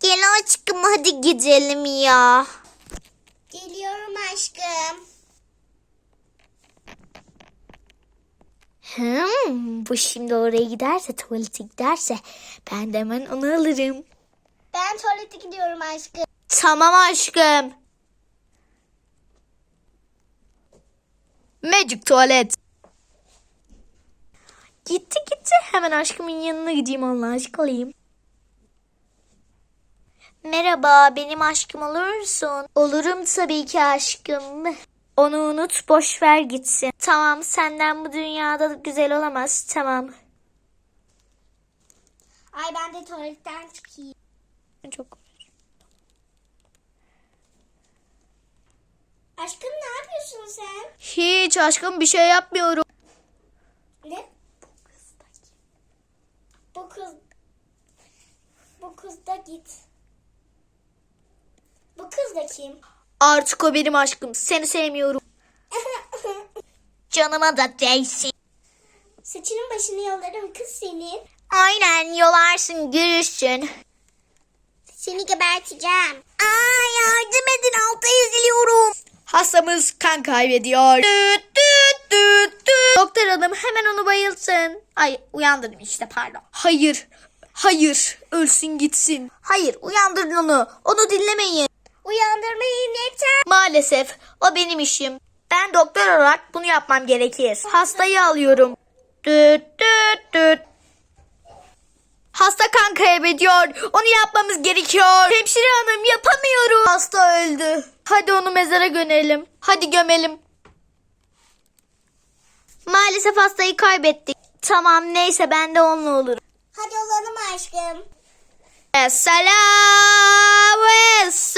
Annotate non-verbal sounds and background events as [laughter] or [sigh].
Gel aşkım hadi gidelim ya. Geliyorum aşkım. Hmm, bu şimdi oraya giderse tuvalete giderse ben de hemen onu alırım. Ben tuvalete gidiyorum aşkım. Tamam aşkım. Magic tuvalet. Gitti gitti. Hemen aşkımın yanına gideyim Allah aşk olayım. Merhaba benim aşkım olur musun? Olurum tabii ki aşkım. Onu unut boş ver gitsin. Tamam senden bu dünyada güzel olamaz tamam. Ay ben de tuvaletten çıkayım. Çok Aşkım ne yapıyorsun sen? Hiç aşkım bir şey yapmıyorum. Ne? Bu kız... Bu kız da git. Bu kız da kim? Artık o benim aşkım. Seni sevmiyorum. [laughs] Canıma da değsin. Saçının başını yolarım kız senin. Aynen yolarsın görürsün. Seni geberteceğim. Aa yardım edin alta eziliyorum. Hastamız kan kaybediyor. Düt düt düt düt. Doktor hanım hemen onu bayılsın. Ay uyandırdım işte pardon. Hayır. Hayır. Ölsün gitsin. Hayır uyandırın onu. Onu dinlemeyin. Uyandırmayın yeter. Maalesef o benim işim. Ben doktor olarak bunu yapmam gerekir. Hastayı alıyorum. Düt düt düt. Hasta kan kaybediyor. Onu yapmamız gerekiyor. Hemşire hanım yapamıyorum. Hasta öldü. Hadi onu mezara gömelim. Hadi gömelim. Maalesef hastayı kaybettik. Tamam neyse ben de onunla olurum. Hadi olalım aşkım. Selam. es